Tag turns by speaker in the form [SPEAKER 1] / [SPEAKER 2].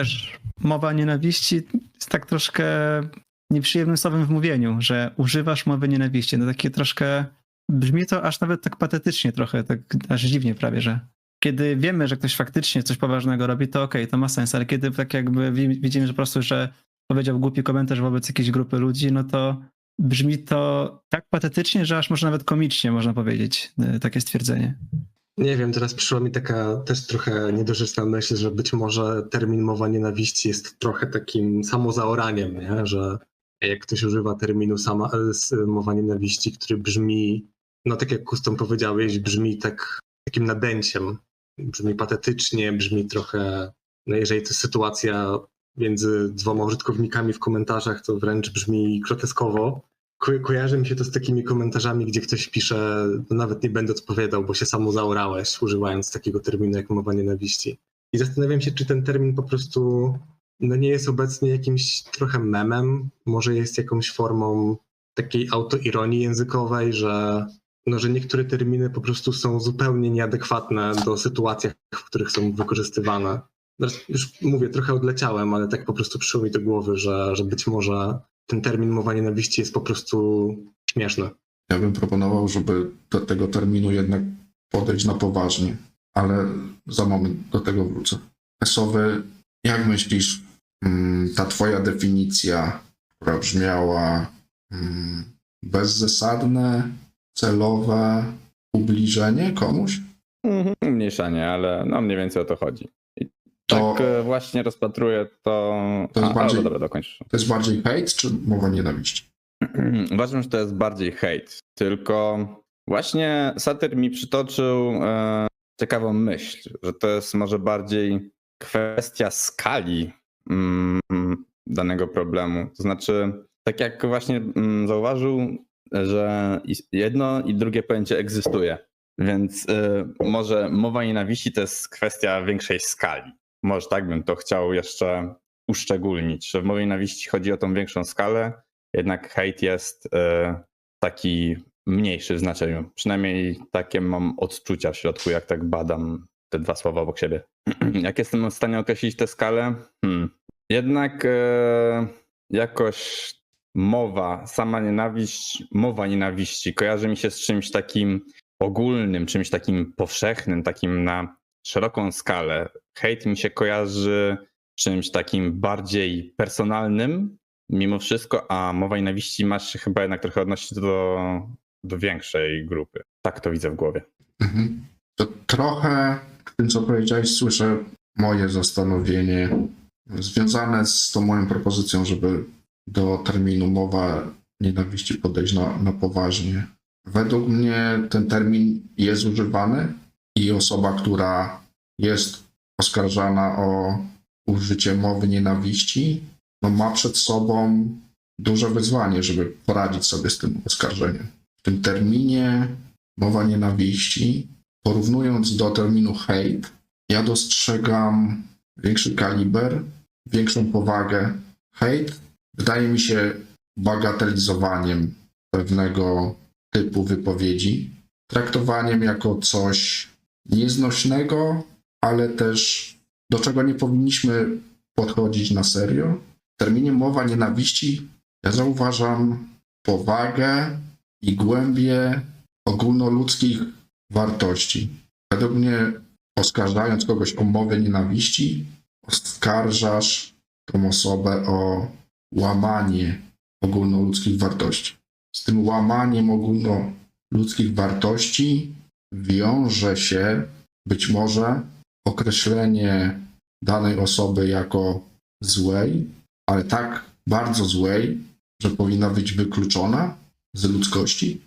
[SPEAKER 1] też mowa nienawiści jest tak troszkę nieprzyjemnym słowem w mówieniu, że używasz mowy nienawiści. No takie troszkę, brzmi to aż nawet tak patetycznie trochę, tak aż dziwnie prawie, że kiedy wiemy, że ktoś faktycznie coś poważnego robi, to okej, to ma sens, ale kiedy tak jakby wi- widzimy, że po prostu, że powiedział głupi komentarz wobec jakiejś grupy ludzi, no to brzmi to tak patetycznie, że aż może nawet komicznie można powiedzieć y, takie stwierdzenie.
[SPEAKER 2] Nie wiem, teraz przyszła mi taka też trochę niedorzeczna myśl, że być może termin mowa nienawiści jest trochę takim samozaoraniem, nie? że jak ktoś używa terminu sama, z mowa nienawiści, który brzmi, no tak jak Kustom powiedziałeś, brzmi tak takim nadęciem, brzmi patetycznie, brzmi trochę, no jeżeli to sytuacja między dwoma użytkownikami w komentarzach, to wręcz brzmi groteskowo. Ko- kojarzy mi się to z takimi komentarzami, gdzie ktoś pisze, no nawet nie będę odpowiadał, bo się samo zaorałeś, używając takiego terminu jak mowa nienawiści. I zastanawiam się, czy ten termin po prostu no nie jest obecnie jakimś trochę memem, może jest jakąś formą takiej autoironii językowej, że, no, że niektóre terminy po prostu są zupełnie nieadekwatne do sytuacji, w których są wykorzystywane. Już mówię, trochę odleciałem, ale tak po prostu przyszło mi do głowy, że, że być może ten termin mowa nienawiści jest po prostu śmieszny.
[SPEAKER 3] Ja bym proponował, żeby do tego terminu jednak podejść na poważnie, ale za moment do tego wrócę. Esowy, jak myślisz, mm, ta twoja definicja, która brzmiała mm, bezzasadne, celowe ubliżenie komuś,
[SPEAKER 4] Mhm, Umniejszanie, ale no mniej więcej o to chodzi.
[SPEAKER 3] To-
[SPEAKER 4] tak e, właśnie rozpatruję to.
[SPEAKER 3] To jest
[SPEAKER 4] A,
[SPEAKER 3] bardziej-
[SPEAKER 4] dobra, dokończ.
[SPEAKER 3] to jest bardziej hejt czy mowa nienawiści?
[SPEAKER 4] Uważam, że to jest bardziej hejt. Tylko właśnie satyr mi przytoczył e, ciekawą myśl, że to jest może bardziej kwestia skali mm, danego problemu. To znaczy, tak jak właśnie mm, zauważył, że jedno i drugie pojęcie egzystuje. Więc e, może mowa nienawiści to jest kwestia większej skali. Może tak bym to chciał jeszcze uszczególnić, że w mowie nienawiści chodzi o tą większą skalę, jednak hejt jest e, taki mniejszy w znaczeniu. Przynajmniej takie mam odczucia w środku, jak tak badam te dwa słowa obok siebie. jak jestem w stanie określić tę skalę? Hmm. Jednak e, jakoś mowa, sama nienawiść, mowa nienawiści kojarzy mi się z czymś takim ogólnym, czymś takim powszechnym, takim na szeroką skalę. Hejt mi się kojarzy czymś takim bardziej personalnym, mimo wszystko, a mowa nienawiści ma się chyba jednak trochę odnosić do, do większej grupy. Tak to widzę w głowie.
[SPEAKER 3] Mhm. To trochę w tym, co powiedziałeś, słyszę moje zastanowienie związane z tą moją propozycją, żeby do terminu mowa nienawiści podejść na, na poważnie. Według mnie ten termin jest używany i osoba, która jest oskarżana o użycie mowy nienawiści, no ma przed sobą duże wyzwanie, żeby poradzić sobie z tym oskarżeniem. W tym terminie mowa nienawiści, porównując do terminu hate, ja dostrzegam większy kaliber, większą powagę. Hate wydaje mi się bagatelizowaniem pewnego typu wypowiedzi, traktowaniem jako coś nieznośnego, ale też do czego nie powinniśmy podchodzić na serio. W terminie mowa nienawiści ja zauważam powagę i głębię ogólnoludzkich wartości. Według mnie, oskarżając kogoś o mowę nienawiści, oskarżasz tą osobę o łamanie ogólnoludzkich wartości. Z tym łamaniem ogólnoludzkich wartości wiąże się być może określenie danej osoby jako złej, ale tak bardzo złej, że powinna być wykluczona z ludzkości.